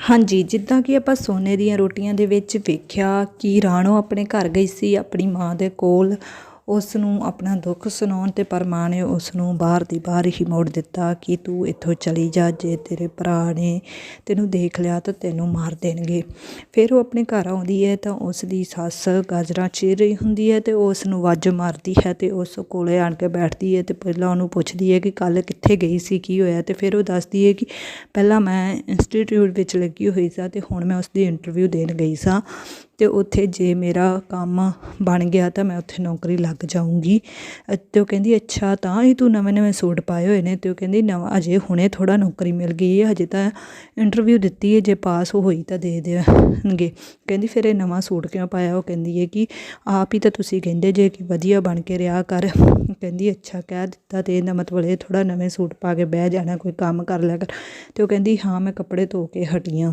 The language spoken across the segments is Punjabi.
ਹਾਂਜੀ, ਜਿੱਦਾਂ ਕਿ ਆਪਾਂ ਸੋਨੇ ਦੀਆਂ ਰੋਟੀਆਂ ਦੇ ਵਿੱਚ ਵੇਖਿਆ ਕਿ ਰਾਣੋ ਆਪਣੇ ਘਰ ਗਈ ਸੀ, ਆਪਣੀ ਮਾਂ ਦੇ ਕੋਲ। ਉਸ ਨੂੰ ਆਪਣਾ ਦੁੱਖ ਸੁਣਾਉਣ ਤੇ ਪਰ ਮਾਂ ਨੇ ਉਸ ਨੂੰ ਬਾਹਰ ਦੀ ਬਾਹਰ ਹੀ ਮੋੜ ਦਿੱਤਾ ਕਿ ਤੂੰ ਇੱਥੋਂ ਚਲੀ ਜਾ, ਜੇ ਤੇਰੇ ਭਰਾ ਨੇ ਤੈਨੂੰ ਦੇਖ ਲਿਆ ਤਾਂ ਤੈਨੂੰ ਮਾਰ ਦੇਣਗੇ। ਫਿਰ ਉਹ ਆਪਣੇ ਘਰ ਆਉਂਦੀ ਹੈ ਤਾਂ ਉਸ ਦੀ ਸੱਸ ਗਾਜਰਾਂ ਚੀਰ ਰਹੀ ਹੁੰਦੀ ਹੈ ਤੇ ਉਸ ਨੂੰ ਵੱਜ ਮਾਰਦੀ ਹੈ ਤੇ ਉਸ ਕੋਲੇ ਆਣ ਕੇ ਬੈਠਦੀ ਹੈ ਤੇ ਪਹਿਲਾਂ ਉਹਨੂੰ ਪੁੱਛਦੀ ਹੈ ਕਿ ਕੱਲ ਕਿੱਥੇ ਗਈ ਸੀ, ਕੀ ਹੋਇਆ? ਤੇ ਫਿਰ ਉਹ ਦੱਸਦੀ ਹੈ ਕਿ ਪਹਿਲਾਂ ਮੈਂ ਇੰਸਟੀਚਿਊਟ ਵਿੱਚ ਲੱਗੀ ਹੋਈ ਸਾਂ ਤੇ ਹੁਣ ਮੈਂ ਉਸ ਦੀ ਇੰਟਰਵਿਊ ਦੇਣ ਗਈ ਸਾਂ। ਅਤੇ ਉੱਥੇ ਜੇ ਮੇਰਾ ਕੰਮ ਬਣ ਗਿਆ ਤਾਂ ਮੈਂ ਉੱਥੇ ਨੌਕਰੀ ਲੱਗ ਜਾਊਂਗੀ। ਅਤੇ ਉਹ ਕਹਿੰਦੀ, ਅੱਛਾ, ਤਾਂ ਹੀ ਤੂੰ ਨਵੇਂ ਨਵੇਂ ਸੂਟ ਪਾਏ ਹੋਏ ਨੇ। ਅਤੇ ਉਹ ਕਹਿੰਦੀ, ਨਵਾਂ, ਅਜੇ ਹੁਣੇ ਥੋੜ੍ਹਾ ਨੌਕਰੀ ਮਿਲ ਗਈ ਹੈ, ਹਜੇ ਤਾਂ ਇੰਟਰਵਿਊ ਦਿੱਤੀ ਹੈ, ਜੇ ਪਾਸ ਹੋਈ ਤਾਂ ਦੇ ਦੇਣਗੇ। ਕਹਿੰਦੀ, ਫਿਰ ਇਹ ਨਵਾਂ ਸੂਟ ਕਿਉਂ ਪਾਇਆ? ਉਹ ਕਹਿੰਦੀ ਹੈ ਕਿ ਆਪ ਹੀ ਤਾਂ ਤੁਸੀਂ ਕਹਿੰਦੇ ਜੇ ਕਿ ਵਧੀਆ ਬਣ ਕੇ ਰਿਹਾ ਕਰ। ਕਹਿੰਦੀ, ਅੱਛਾ, ਕਹਿ ਦਿੱਤਾ ਤੇ ਇਹਦਾ ਮਤਲਬ ਇਹ ਥੋੜਾ ਨਵੇਂ ਸੂਟ ਪਾ ਕੇ ਬਹਿ ਜਾਣਾ, ਕੋਈ ਕੰਮ ਕਰ ਲਿਆ ਕਰ। ਤੇ ਉਹ ਕਹਿੰਦੀ, ਹਾਂ, ਮੈਂ ਕੱਪੜੇ ਧੋ ਕੇ ਹਟੀ ਹਾਂ।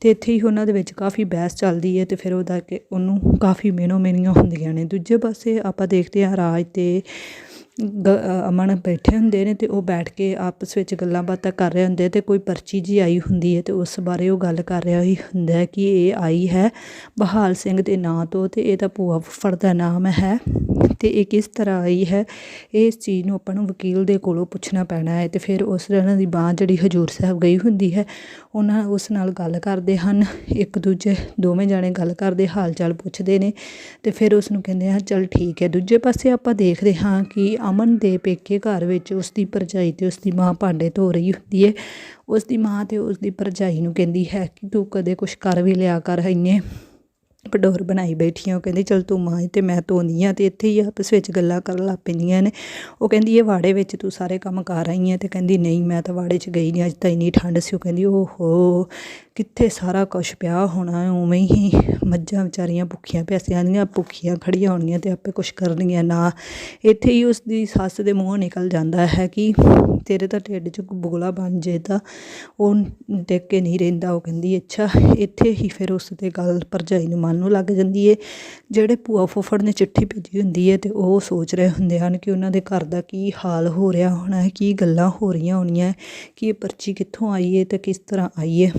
ਤੇ ਇੱਥੇ ਹੀ ਉਹਨਾਂ ਦੇ ਵਿੱਚ ਕਾਫੀ ਬਹਿਸ ਚੱਲਦੀ ਹੈ ਤੇ ਫਿਰ ਉਹ ਉਹਦਾ ਕਿ ਉਹਨੂੰ ਕਾਫੀ ਮੇਨੋ ਮੇਨੀਆਂ ਹੁੰਦੀਆਂ ਨੇ। ਦੂਜੇ ਪਾਸੇ ਆਪਾਂ ਦੇਖਦੇ ਹਾਂ ਰਾਜ ਤੇ ਗ- ਅ, ਅਮਨ ਬੈਠੇ ਹੁੰਦੇ ਨੇ ਤੇ ਉਹ ਬੈਠ ਕੇ ਆਪਸ ਵਿੱਚ ਗੱਲਾਂ ਬਾਤਾਂ ਕਰ ਰਹੇ ਹੁੰਦੇ ਤੇ ਕੋਈ ਪਰਚੀ ਜੀ ਆਈ ਹੁੰਦੀ ਹੈ ਤੇ ਉਸ ਬਾਰੇ ਉਹ ਗੱਲ ਕਰ ਰਿਹਾ ਹੀ ਹੁੰਦਾ ਹੈ ਕਿ ਇਹ ਆਈ ਹੈ ਬਹਾਲ ਸਿੰਘ ਦੇ ਨਾਂ ਤੋਂ ਤੇ ਇਹਦਾ ਭੂਆ ਫੁੱਫੜ ਦਾ ਨਾਮ ਹੈ। ਤੇ ਇਹ ਕਿਸ ਤਰ੍ਹਾਂ ਆਈ ਹੈ, ਇਸ ਚੀਜ਼ ਨੂੰ ਆਪਾਂ ਨੂੰ ਵਕੀਲ ਦੇ ਕੋਲੋਂ ਪੁੱਛਣਾ ਪੈਣਾ ਹੈ ਅਤੇ ਫਿਰ ਉਸ ਉਹਨਾਂ ਦੀ ਬਾਂਹ ਜਿਹੜੀ ਹਜੂਰ ਸਾਹਿਬ ਗਈ ਹੁੰਦੀ ਹੈ, ਉਹਨਾਂ ਉਸ ਨਾਲ ਗੱਲ ਕਰਦੇ ਹਨ, ਇੱਕ ਦੂਜੇ, ਦੋਵੇਂ ਜਾਣੇ ਗੱਲ ਕਰਦੇ ਹਾਲ ਚਾਲ ਪੁੱਛਦੇ ਨੇ ਅਤੇ ਫਿਰ ਉਸ ਨੂੰ ਕਹਿੰਦੇ ਆ, ਚਲ ਠੀਕ ਹੈ, ਦੂਜੇ ਪਾਸੇ ਆਪਾਂ ਦੇਖਦੇ ਹਾਂ ਕਿ ਅਮਨ ਦੇ ਪੇਕੇ ਘਰ ਵਿੱਚ ਉਸ ਦੀ ਭਰਜਾਈ ਤੇ ਉਸ ਦੀ ਮਾਂ ਭਾਂਡੇ ਧੋ ਰਹੀ ਹੁੰਦੀ ਹੈ। ਉਸ ਦੀ ਮਾਂ ਤੇ ਉਸ ਦੀ ਭਰਜਾਈ ਨੂੰ ਕਹਿੰਦੀ ਹੈ ਕਿ ਤੂੰ ਕਦੇ ਕੁਛ ਕਰ ਵੀ ਲਿਆ ਕਰ ਇੰਨੇ ਪਡੋਰ ਬਣਾਈ ਬੈਠੀ ਬੈਠੀਆਂ ਉਹ ਕਹਿੰਦੀ, ਚਲ ਤੂੰ ਮਾਂ ਏ ਤੇ ਮੈਂ ਧੋਨੀ ਆ ਤੇ ਇੱਥੇ ਹੀ ਆਪਸ ਵਿੱਚ ਗੱਲਾਂ ਕਰਨ ਲੱਗ ਪੈਂਦੀਆਂ ਨੇ। ਉਹ ਕਹਿੰਦੀ, ਇਹ ਵਾੜੇ ਵਿੱਚ ਤੂੰ ਸਾਰੇ ਕੰਮ ਕਰ ਰਹੀ ਹੈ ਤੇ ਕਹਿੰਦੀ, ਨਹੀਂ, ਮੈਂ ਤਾਂ ਵਾੜੇ 'ਚ ਗਈ ਨਹੀਂ ਅੱਜ ਤਾਂ ਇੰਨੀ ਠੰਡ ਸੀ। ਉਹ ਕਹਿੰਦੀ, ਓਹੋ। ਕਿੱਥੇ ਸਾਰਾ ਕੁਛ ਪਿਆ ਹੋਣਾ, ਉਵੇਂ ਹੀ ਮੱਝਾਂ ਵਿਚਾਰੀਆਂ ਭੁੱਖੀਆਂ ਪਿਆਸੀਆਂ ਦੀਆਂ ਭੁੱਖੀਆਂ ਖੜੀਆਂ ਹੋਣਗੀਆਂ ਤੇ ਆਪੇ ਕੁਛ ਕਰਨਗੀਆਂ ਨਾ। ਇੱਥੇ ਹੀ ਉਸ ਦੀ ਸੱਸ ਦੇ ਮੂੰਹੋਂ ਨਿਕਲ ਜਾਂਦਾ ਹੈ ਕਿ ਤੇਰੇ ਤਾਂ ਢਿੱਡ 'ਚ ਬੁਗਲਾ ਬਣ ਜੇ ਤਾਂ ਉਹ ਟਿਕ ਕੇ ਨਹੀਂ ਰਹਿੰਦਾ। ਉਹ ਕਹਿੰਦੀ, ਅੱਛਾ, ਇੱਥੇ ਹੀ ਫਿਰ ਉਸ ਤੇ ਗੱਲ ਭਰਜਾਈ ਨੂੰ ਮਨ ਨੂੰ ਲੱਗ ਜਾਂਦੀ ਏ। ਜਿਹੜੇ ਭੂਆ ਫੁੱਫੜ ਨੇ ਚਿੱਠੀ ਭੇਜੀ ਹੁੰਦੀ ਹੈ ਤੇ ਉਹ ਸੋਚ ਰਹੇ ਹੁੰਦੇ ਹਨ ਕਿ ਉਹਨਾਂ ਦੇ ਘਰ ਦਾ ਕੀ ਹਾਲ ਹੋ ਰਿਹਾ ਹੋਣਾ ਹੈ, ਕੀ ਗੱਲਾਂ ਹੋ ਰਹੀਆਂ ਹੋਣੀਆਂ ਕਿ ਇਹ ਪਰਚੀ ਕਿੱਥੋਂ ਆਈ ਹੈ ਤੇ ਕਿਸ ਤਰ੍ਹਾਂ ਆਈ ਹੈ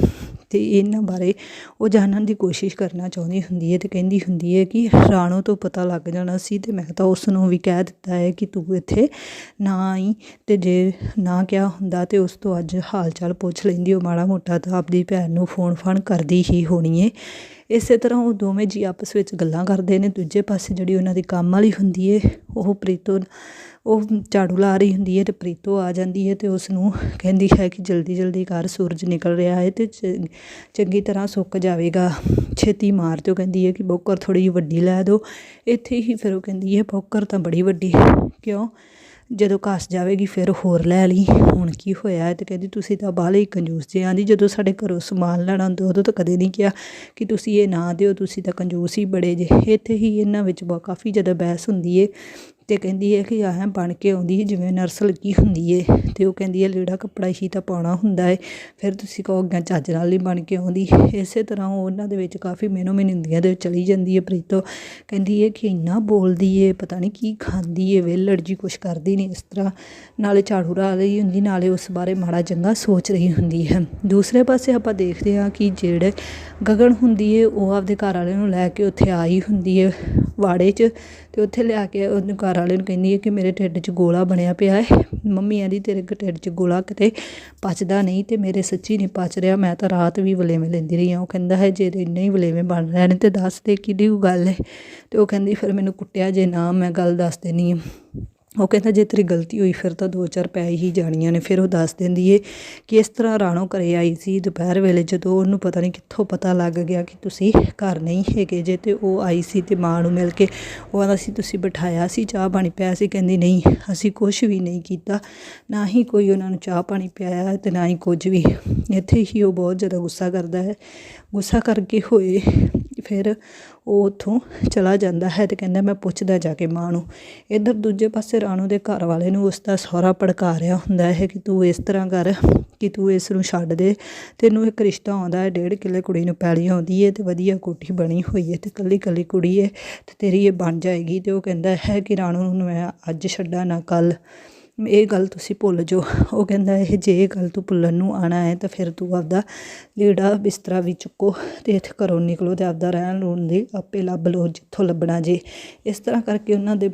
ਅਤੇ ਇਹਨਾਂ ਬਾਰੇ ਉਹ ਜਾਣਨ ਦੀ ਕੋਸ਼ਿਸ਼ ਕਰਨਾ ਚਾਹੁੰਦੀ ਹੁੰਦੀ ਹੈ ਅਤੇ ਕਹਿੰਦੀ ਹੁੰਦੀ ਹੈ ਕਿ ਰਾਣੋ ਤੋਂ ਪਤਾ ਲੱਗ ਜਾਣਾ ਸੀ ਅਤੇ ਮੈਂ ਤਾਂ ਉਸ ਨੂੰ ਵੀ ਕਹਿ ਦਿੱਤਾ ਹੈ ਕਿ ਤੂੰ ਇੱਥੇ ਨਾ ਆਈ ਅਤੇ ਜੇ ਨਾ ਕਿਹਾ ਹੁੰਦਾ ਤਾਂ ਉਸ ਤੋਂ ਅੱਜ ਹਾਲ ਚਾਲ ਪੁੱਛ ਲੈਂਦੀ, ਉਹ ਮਾੜਾ ਮੋਟਾ ਤਾਂ ਆਪਦੀ ਭੈਣ ਨੂੰ ਫੋਨ ਫਾਨ ਕਰਦੀ ਹੀ ਹੋਣੀ ਏ। ਇਸੇ ਤਰ੍ਹਾਂ ਉਹ ਦੋਵੇਂ ਜੀ ਆਪਸ ਵਿੱਚ ਗੱਲਾਂ ਕਰਦੇ ਨੇ, ਦੂਜੇ ਪਾਸੇ ਜਿਹੜੀ ਉਹਨਾਂ ਦੀ ਕੰਮ ਵਾਲੀ ਹੁੰਦੀ ਏ, ਉਹ ਪ੍ਰੀਤੋ ਉਹ ਝਾੜੂ ਲਾ ਰਹੀ ਹੁੰਦੀ ਹੈ ਅਤੇ ਪ੍ਰੀਤੋ ਆ ਜਾਂਦੀ ਹੈ ਅਤੇ ਉਸ ਨੂੰ ਕਹਿੰਦੀ ਹੈ ਕਿ ਜਲਦੀ ਜਲਦੀ ਕਰ ਸੂਰਜ ਨਿਕਲ ਰਿਹਾ ਹੈ ਅਤੇ ਚ- ਚੰਗੀ ਤਰ੍ਹਾਂ ਸੁੱਕ ਜਾਵੇਗਾ। ਛੇਤੀ ਮਾਰ ਤੇ ਉਹ ਕਹਿੰਦੀ ਹੈ ਕਿ ਬੋਕਰ ਥੋੜ੍ਹੀ ਜਿਹੀ ਵੱਡੀ ਲੈ ਦਿਓ। ਇੱਥੇ ਹੀ ਫਿਰ ਉਹ ਕਹਿੰਦੀ ਹੈ, ਬੋਕਰ ਤਾਂ ਬੜੀ ਵੱਡੀ, ਕਿਉਂ? ਜਦੋਂ ਘਸ ਜਾਵੇਗੀ ਫਿਰ ਹੋਰ ਲੈ ਲਈ। ਹੁਣ ਕੀ ਹੋਇਆ ਹੈ ਤੇ ਕਹਿੰਦੀ, ਤੁਸੀਂ ਤਾਂ ਬਾਹਲੇ ਹੀ ਕੰਜੂਸ ਜੇ ਆਂਦੀ, ਜਦੋਂ ਸਾਡੇ ਘਰੋਂ ਸਮਾਨ ਲੈਣਾ ਹੁੰਦਾ, ਉਦੋਂ ਤਾਂ ਕਦੇ ਨਹੀਂ ਕਿਹਾ ਕਿ ਤੁਸੀਂ ਇਹ ਨਾ ਦਿਓ, ਤੁਸੀਂ ਤਾਂ ਕੰਜੂਸ ਹੀ ਬੜੇ ਜੇ। ਇੱਥੇ ਹੀ ਇਹਨਾਂ ਵਿੱਚ ਬਹੁਤ ਕਾਫੀ ਜ਼ਿਆਦਾ ਬਹਿਸ ਹੁੰਦੀ ਏ। ਅਤੇ ਕਹਿੰਦੀ ਹੈ ਕਿ ਐਂ ਬਣ ਕੇ ਆਉਂਦੀ ਹੈ ਜਿਵੇਂ ਨਰਸ ਲੱਗੀ ਹੁੰਦੀ ਏ। ਅਤੇ ਉਹ ਕਹਿੰਦੀ ਹੈ, ਲੀੜਾ ਕੱਪੜਾ ਹੀ ਤਾਂ ਪਾਉਣਾ ਹੁੰਦਾ ਏ। ਫਿਰ ਤੁਸੀਂ ਕਹੋ, ਅੱਗੇ ਚੱਜ ਨਾਲ ਨਹੀਂ ਬਣ ਕੇ ਆਉਂਦੀ। ਇਸੇ ਤਰ੍ਹਾਂ ਉਹ ਉਹਨਾਂ ਦੇ ਵਿੱਚ ਕਾਫੀ ਮਿਹਨੋ ਮਨਿੰਦੀਆਂ ਦੇ ਚਲੀ ਜਾਂਦੀ ਹੈ ਪ੍ਰੀਤੋ। ਕਹਿੰਦੀ ਹੈ ਕਿ ਇੰਨਾ ਬੋਲਦੀ ਏ, ਪਤਾ ਨਹੀਂ ਕੀ ਖਾਂਦੀ ਏ ਵਿਹਲੜ ਜੀ ਕੁਛ ਕਰਦੀ ਨਹੀਂ ਇਸ ਤਰ੍ਹਾਂ। ਨਾਲੇ ਝਾੜੂ ਲਾ ਰਹੀ ਹੁੰਦੀ, ਨਾਲੇ ਉਸ ਬਾਰੇ ਮਾੜਾ ਚੰਗਾ ਸੋਚ ਰਹੀ ਹੁੰਦੀ ਹੈ। ਦੂਸਰੇ ਪਾਸੇ ਆਪਾਂ ਦੇਖਦੇ ਹਾਂ ਕਿ ਜਿਹੜੇ ਗਗਨ ਹੁੰਦੀ ਏ, ਉਹ ਆਪਦੇ ਘਰ ਵਾਲੇ ਨੂੰ ਲੈ ਕੇ ਉੱਥੇ ਆਈ ਹੁੰਦੀ ਏ। ਵਾੜੇ 'ਚ ਅਤੇ ਉੱਥੇ ਲਿਆ ਕੇ ਉਹਨੂੰ ਘਰ ਵਾਲੇ ਨੂੰ ਕਹਿੰਦੀ ਹੈ ਕਿ ਮੇਰੇ ਢਿੱਡ 'ਚ ਗੋਲਾ ਬਣਿਆ ਪਿਆ ਹੈ। ਮੰਮੀ ਆਂਦੀ ਤੇਰੇ ਢਿੱਡ 'ਚ ਗੋਲਾ ਕਿਤੇ ਪਚਦਾ ਨਹੀਂ ਅਤੇ ਮੇਰੇ ਸੱਚੀ ਨਹੀਂ ਪਚ ਰਿਹਾ। ਮੈਂ ਤਾਂ ਰਾਤ ਵੀ ਵਲੇਵੇਂ ਲੈਂਦੀ ਰਹੀ ਹਾਂ ਉਹ ਕਹਿੰਦਾ ਹੈ, ਜੇ ਇੰਨੇ ਹੀ ਵਲੇਵੇਂ ਬਣ ਰਹੇ ਨੇ ਤੇ ਦੱਸ ਦੇ ਕਿਹਦੀ ਗੱਲ ਹੈ? ਅਤੇ ਉਹ ਕਹਿੰਦੀ, ਫਿਰ ਮੈਨੂੰ ਕੁੱਟਿਆ ਜੇ ਨਾ, ਮੈਂ ਗੱਲ ਦੱਸ ਦੇਣੀ ਹੈ ਉਹ ਕਹਿੰਦਾ, ਜੇ ਤੇਰੀ ਗਲਤੀ ਹੋਈ, ਫਿਰ ਤਾਂ ਦੋ ਚਾਰ ਪੈ ਹੀ ਜਾਣੀਆਂ ਨੇ। ਫਿਰ ਉਹ ਦੱਸ ਦਿੰਦੀ ਏ ਕਿ ਇਸ ਤਰ੍ਹਾਂ ਰਾਣੋ ਘਰੇ ਆਈ ਸੀ ਦੁਪਹਿਰ ਵੇਲੇ, ਜਦੋਂ ਉਹਨੂੰ ਪਤਾ ਨਹੀਂ ਕਿੱਥੋਂ ਪਤਾ ਲੱਗ ਗਿਆ ਕਿ ਤੁਸੀਂ ਘਰ ਨਹੀਂ ਹੈਗੇ ਜੇ, ਤੇ ਉਹ ਆਈ ਸੀ ਤੇ ਮਾਂ ਨੂੰ ਮਿਲ ਕੇ ਉਹ ਆਂਦਾ ਸੀ, ਤੁਸੀਂ ਬਿਠਾਇਆ ਸੀ ਚਾਹ ਪਾਣੀ, ਪਿਆ ਸੀ। ਕਹਿੰਦੀ, ਨਹੀਂ, ਅਸੀਂ ਕੁਝ ਵੀ ਨਹੀਂ ਕੀਤਾ। ਨਾ ਹੀ ਕੋਈ ਉਹਨਾਂ ਨੂੰ ਚਾਹ ਪਾਣੀ ਪਿਆਇਆ ਤੇ ਨਾ ਹੀ ਕੁਝ ਵੀ। ਇੱਥੇ ਹੀ ਉਹ ਬਹੁਤ ਜ਼ਿਆਦਾ ਗੁੱਸਾ ਕਰਦਾ ਹੈ। ਗੁੱਸਾ ਕਰਕੇ ਹੋਏ ਫਿਰ ਉਹ ਉੱਥੋਂ ਚਲਾ ਜਾਂਦਾ ਹੈ ਤੇ ਕਹਿੰਦਾ, ਮੈਂ ਪੁੱਛਦਾ ਜਾ ਕੇ ਮਾਂ ਨੂੰ। ਇੱਧਰ ਦੂਜੇ ਪਾਸੇ ਰਾਣੋ ਦੇ ਘਰ ਵਾਲੇ ਨੂੰ ਉਸ ਦਾ ਸਹੁਰਾ ਭੜਕਾ ਰਿਹਾ ਹੁੰਦਾ ਹੈ ਕਿ ਤੂੰ ਇਸ ਤਰ੍ਹਾਂ ਕਰ ਕਿ ਤੂੰ ਇਸ ਨੂੰ ਛੱਡ ਦੇ। ਤੈਨੂੰ ਇੱਕ ਰਿਸ਼ਤਾ ਆਉਂਦਾ ਹੈ, ਡੇਢ ਕਿੱਲੇ ਕੁੜੀ ਨੂੰ ਪੈਲੀ ਆਉਂਦੀ ਹੈ ਤੇ ਵਧੀਆ ਕੋਠੀ ਬਣੀ ਹੋਈ ਹੈ ਤੇ ਕੱਲੀ ਕੱਲੀ ਕੁੜੀ ਹੈ ਤੇ ਤੇਰੀ ਇਹ ਬਣ ਜਾਏਗੀ ਤੇ ਉਹ ਕਹਿੰਦਾ ਹੈ ਕਿ ਰਾਣੋ ਨੂੰ ਮੈਂ ਅੱਜ ਛੱਡਾਂ ਨਾ ਕੱਲ ਇਹ ਗੱਲ ਤੁਸੀਂ ਭੁੱਲ ਜਾਓ। ਉਹ ਕਹਿੰਦਾ, ਇਹ ਜੇ ਇਹ ਗੱਲ ਤੂੰ ਭੁੱਲਣ ਨੂੰ ਆਣਾ ਹੈ, ਤਾਂ ਫਿਰ ਤੂੰ ਆਪਦਾ ਲੀੜਾ ਬਿਸਤਰਾ ਵੀ ਚੁੱਕੋ ਤੇ ਇੱਥੇ ਘਰੋਂ ਨਿਕਲੋ ਤੇ ਆਪਦਾ ਰਹਿਣ ਰੂਣ ਦੀ ਆਪੇ ਲੱਭ ਲਓ, ਜਿੱਥੋਂ ਲੱਭਣਾ ਜੇ। ਇਸ ਤਰ੍ਹਾਂ ਕਰਕੇ ਉਹਨਾਂ ਦੇ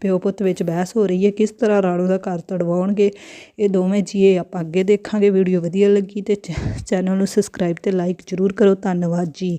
ਪਿਓ ਪੁੱਤ ਵਿੱਚ ਬਹਿਸ ਹੋ ਰਹੀ ਹੈ। ਕਿਸ ਤਰ੍ਹਾਂ ਰਾਣੋ ਦਾ ਘਰ ਤੜਵਾਉਣਗੇ, ਇਹ ਦੋਵੇਂ ਜੀਏ ਆਪਾਂ ਅੱਗੇ ਦੇਖਾਂਗੇ। ਵੀਡੀਓ ਵਧੀਆ ਲੱਗੀ ਤੇ ਚੈਨਲ ਨੂੰ ਸਬਸਕ੍ਰਾਈਬ ਤੇ ਲਾਈਕ ਜ਼ਰੂਰ ਕਰੋ। ਧੰਨਵਾਦ ਜੀ।